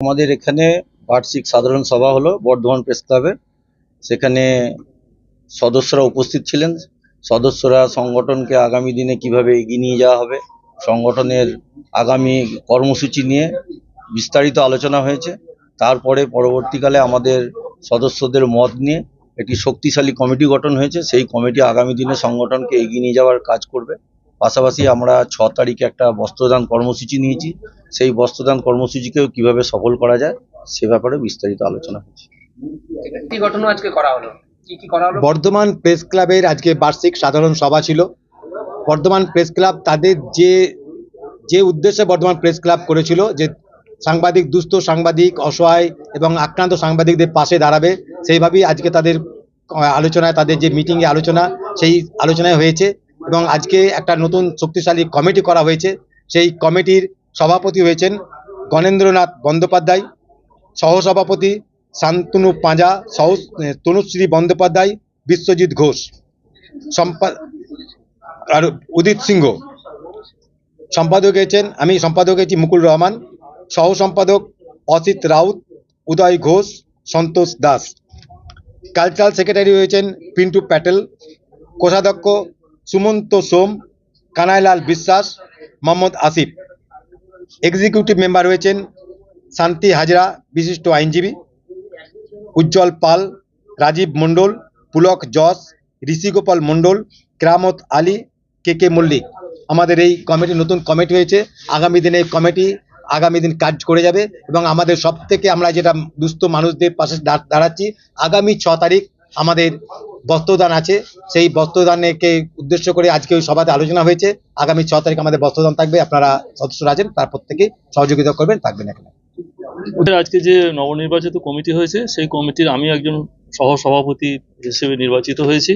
আমাদের এখানে বার্ষিক সাধারণ সভা হলো, বর্ধমান প্রেস ক্লাবের। সেখানে সদস্যরা উপস্থিত ছিলেন। সদস্যরা সংগঠনকে আগামী দিনে কীভাবে এগিয়ে নিয়ে যাওয়া হবে, সংগঠনের আগামী কর্মসূচি নিয়ে বিস্তারিত আলোচনা হয়েছে। তারপরে পরবর্তীকালে আমাদের সদস্যদের মত নিয়ে একটি শক্তিশালী কমিটি গঠন হয়েছে। সেই কমিটি আগামী দিনে সংগঠনকে এগিয়ে নিয়ে যাওয়ার কাজ করবে। পাশাপাশি আমরা ছ তারিখে একটা বস্ত্রদান কর্মসূচি নিয়েছি। সেই বস্ত্রদান কর্মসূচিকেও কীভাবে সফল করা যায় সে ব্যাপারে বিস্তারিত আলোচনা হচ্ছে কি ঘটনা আজকে করা হলো? কি কি করা হলো? বর্ধমান প্রেস ক্লাবের আজকে বার্ষিক সাধারণ সভা ছিল। বর্ধমান প্রেস ক্লাব তাদের যে যে উদ্দেশ্যে বর্ধমান প্রেস ক্লাব করেছিল যে সাংবাদিক দুস্থ সাংবাদিক অসহায় এবং আক্রান্ত সাংবাদিকদের পাশে দাঁড়াবে সেইভাবেই আজকে তাদের আলোচনায় তাদের যে মিটিংয়ে আলোচনা সেই আলোচনায় হয়েছে। এবং আজকে একটা নতুন শক্তিশালী কমিটি করা হয়েছে। সেই কমিটির সভাপতি হয়েছেন গণেন্দ্রনাথ বন্দ্যোপাধ্যায়, সহসভাপতি শান্তনু পাঁজা, সহ তনুশ্রী বন্দ্যোপাধ্যায়, বিশ্বজিৎ ঘোষ, সম্পা আর উদিত সিংহ। সম্পাদক হয়েছেন, আমি সম্পাদক হয়েছি মুকুল রহমান, সহ সম্পাদক অসিত রাউত, উদয় ঘোষ, সন্তোষ দাস। কালচারাল সেক্রেটারি হয়েছেন পিন্টু প্যাটেল, কোষাধ্যক্ষ সুমন্ত সোম, কানাইলাল বিশ্বাস, মোহাম্মদ আসিফ। এক্সিকিউটিভ মেম্বার রয়েছেন শান্তি হাজরা, বিশিষ্ট আইনজীবী, উজ্জ্বল পাল, রাজীব মণ্ডল, পুলক যশ, ঋষিগোপাল মণ্ডল, কেরামত আলী কে কে মল্লিক। আমাদের এই কমিটি নতুন কমিটি হয়েছে। আগামী দিনে এই কমিটি আগামী দিন কাজ করে যাবে এবং আমাদের সব থেকে আমরা যেটা দুস্থ মানুষদের পাশে দাঁড়াচ্ছি, আগামী ছ তারিখ আমাদের বস্ত্রদান আছে। সেই বস্ত্রদানকে উদ্দেশ্য করে আজকে ওই সভাতে আলোচনা হয়েছে। আগামী ছ তারিখ আমাদের বস্ত্রদান থাকবে। আপনারা সদস্যরা আছেন, তার প্রত্যেকে সহযোগিতা করবেন, থাকবেন এখানে। আজকে যে নবনির্বাচিত কমিটি হয়েছে, সেই কমিটির আমি একজন সহ সভাপতি হিসেবে নির্বাচিত হয়েছি।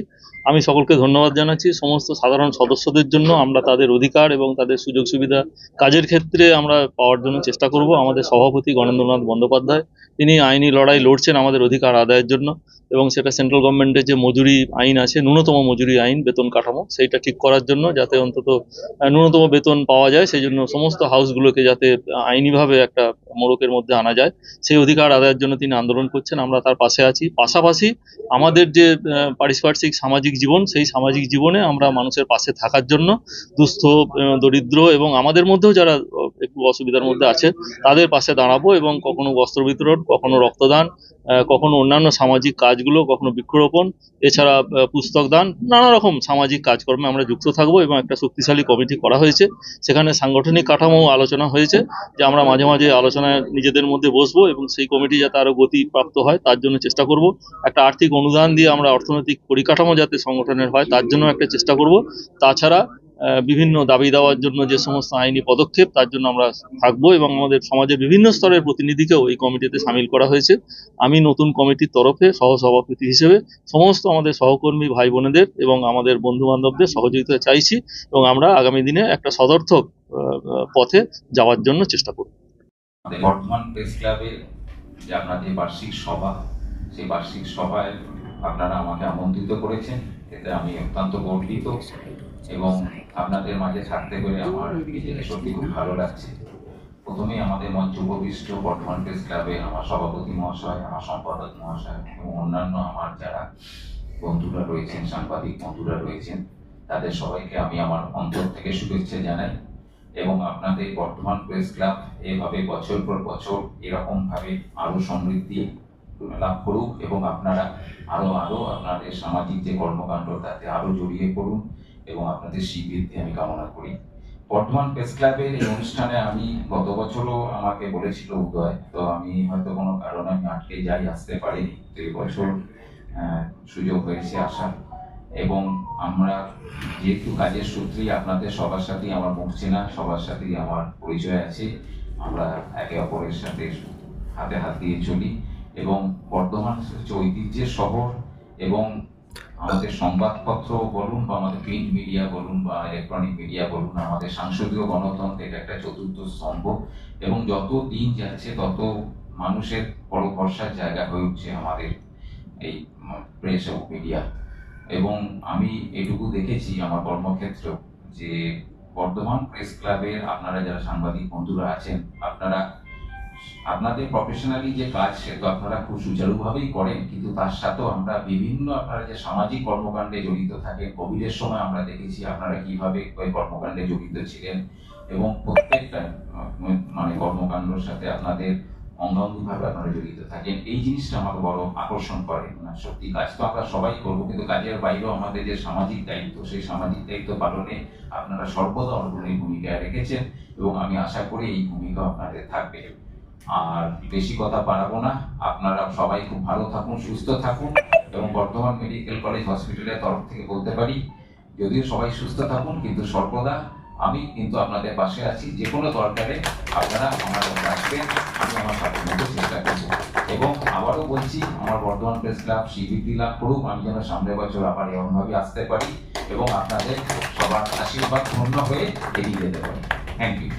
আমি সকলকে ধন্যবাদ জানাচ্ছি। সমস্ত সাধারণ সদস্যদের জন্য আমরা তাদের অধিকার এবং তাদের সুযোগ সুবিধা কাজের ক্ষেত্রে আমরা পাওয়ার জন্য চেষ্টা করব। আমাদের সভাপতি গণেন্দ্রনাথ বন্দ্যোপাধ্যায়, তিনি আইনি লড়াই লড়ছেন আমাদের অধিকার আদায়ের জন্য। এবং সেটা সেন্ট্রাল গভর্নমেন্টের যে মজুরি আইন আছে, ন্যূনতম মজুরি আইন, বেতন কাঠামো, সেইটা ঠিক করার জন্য যাতে অন্তত ন্যূনতম বেতন পাওয়া যায়, সেই জন্য সমস্ত হাউসগুলোকে যাতে আইনিভাবে একটা মোড়কের মধ্যে আনা যায়। সেই অধিকার আদায়ের জন্য তিনি আন্দোলন করছেন, আমরা তার পাশে আছি। পাশাপাশি আমাদের যে পারিপার্শ্বিক সামাজিক জীবন, সেই সামাজিক জীবনে আমরা মানুষের পাশে থাকার জন্য দুস্থ দরিদ্র এবং আমাদের মধ্যেও যারা একটু অসুবিধার মধ্যে আছে, তাদের পাশে দাঁড়াবো এবং কখনো বস্ত্র বিতরণ, কখনো রক্তদান কখনো অন্যান্য সামাজিক কাজগুলো, কখনো বৃক্ষরোপণ, এছাড়া পুস্তক দান, নানা রকম সামাজিক কাজকর্মে আমরা যুক্ত থাকব এবং একটা শক্তিশালী কমিটি করা হয়েছে। সেখানে সাংগঠনিক কাঠামো আলোচনা হয়েছে যে আমরা মাঝে মাঝে আলোচনায় নিজেদের মধ্যে বসবো এবং সেই কমিটি যাতে আরও গতিপ্রাপ্ত হয়, তার জন্য চেষ্টা করব। একটা আর্থিক অনুদান দিয়ে আমরা অর্থনৈতিক পরিকাঠামো যাতে সংগঠনের হয়, তার জন্য একটা চেষ্টা করব। তাছাড়া বিভিন্ন দাবি দেওয়ার জন্য যে সমস্ত আইনি পদক্ষেপ, তার জন্য আমরা থাকব এবং আমাদের সমাজের বিভিন্ন স্তরের প্রতিনিধিকেও এই কমিটিতে সামিল করা হয়েছে। আমি নতুন কমিটির তরফে সহসভাপতি হিসেবে সমস্ত আমাদের সহকর্মী ভাই বোনেদের এবং আমাদের বন্ধু বান্ধবদের সহযোগিতা চাইছি এবং আমরা আগামী দিনে একটা সদর্থক পথে যাওয়ার জন্য চেষ্টা করব। বর্তমান প্রেস ক্লাবে যে আপনাদের বার্ষিক সভা, সেই বার্ষিক সভায় আপনারা আমাকে আমন্ত্রিত করেছেন। এতে আমি অত্যন্ত গর্বিত। এবং আপনাদের মাঝে থাকতে পেরে আমার নিজেকে সত্যি খুব ভালো লাগছে। প্রথমেই আমাদের মঞ্চ উপবিষ্ট বর্ধমান প্রেস ক্লাবে আমার সভাপতি মহাশয়, আমার সম্পাদক মহাশয় এবং অন্যান্য আমার যারা বন্ধুরা রয়েছেন, সাংবাদিক বন্ধুরা রয়েছেন, তাদের সবাইকে আমি আমার অন্তর থেকে শুভেচ্ছা জানাই এবং আপনাদের বর্ধমান প্রেস ক্লাব এভাবে বছর পর বছর এরকমভাবে আরও সমৃদ্ধি লাভ করুক এবং আপনারা আরও আরও আপনাদের সামাজিক যে কর্মকাণ্ড, তাতে আরও জড়িয়ে পড়ুন এবং আপনাদের শ্রীবৃদ্ধি আমি কামনা করি। বর্তমান প্রেস ক্লাবের এই অনুষ্ঠানে আমি গত বছরও আমাকে বলেছিল উদয়, তো আমি হয়তো কোনো কারণে আমি আটকে যাই, আসতে পারিনি। তো এই বছর সুযোগ হয়েছে আসার। এবং আমরা যেহেতু কাজের সূত্রেই আপনাদের সবার সাথেই আমার মুখ চেনা, সবার সাথেই আমার পরিচয় আছে, আমরা একে অপরের সাথে হাতে হাত দিয়ে চলি। এবং বর্ধমান হচ্ছে ঐতিহ্যের শহর এবং আমাদের সংবাদপত্র বলুন বা আমাদের প্রিন্ট মিডিয়া বলুন বা ইলেকট্রনিক মিডিয়া বলুন, আমাদের সাংসদীয় গণতন্ত্রের একটা চতুর্থ স্তম্ভ এবং যত দিন যাচ্ছে, তত মানুষের বড় ভরসার জায়গা হয়ে উঠছে আমাদের এই প্রেস এবং মিডিয়া এবং আমি এটুকু দেখেছি আমার কর্মক্ষেত্র যে বর্ধমান প্রেস ক্লাবের আপনারা যারা সাংবাদিক বন্ধুরা আছেন, আপনারা আপনাদের প্রফেশনালি যে কাজ সেটা আপনারা খুব সুচারুভাবেই করেন, কিন্তু তার সাথেও আমরা বিভিন্ন আপনারা যে সামাজিক কর্মকাণ্ডে জড়িত থাকেন, কোভিডের সময় আমরা দেখেছি আপনারা কীভাবে ওই কর্মকাণ্ডে জড়িত ছিলেন এবং প্রত্যেকটা মানে কর্মকাণ্ডের সাথে আপনাদের অঙ্গাঙ্গিভাবে আপনারা জড়িত থাকেন। এই জিনিসটা আমাকে বড় আকর্ষণ করে। না, সত্যি, কাজ তো আমরা সবাই করব, কিন্তু কাজের বাইরেও আমাদের যে সামাজিক দায়িত্ব, সেই সামাজিক দায়িত্ব পালনে আপনারা সর্বদা অগ্রণী ভূমিকা রেখেছেন এবং আমি আশা করি এই ভূমিকা আপনাদের থাকবে। আর বেশি কথা বাড়াবো না। আপনারা সবাই খুব ভালো থাকুন, সুস্থ থাকুন এবং বর্ধমান মেডিকেল কলেজ হসপিটালের তরফ থেকে বলতে পারি, যদিও সবাই সুস্থ থাকুন, কিন্তু সর্বদা আমি কিন্তু আপনাদের পাশে আছি। যে কোনো দরকারে আপনারা আমার কাছে আসবেন, আমি আমার সাথে মতো চেষ্টা করব। এবং আবারও বলছি, আমার বর্ধমান প্রেস ক্লাব স্বীকৃতি লাভ করুক আমি যেন সামনের বছর আবার এমনভাবে আসতে পারি এবং আপনাদের সবার আশীর্বাদ ধন্য হয়ে এগিয়ে যেতে পারি। Thank you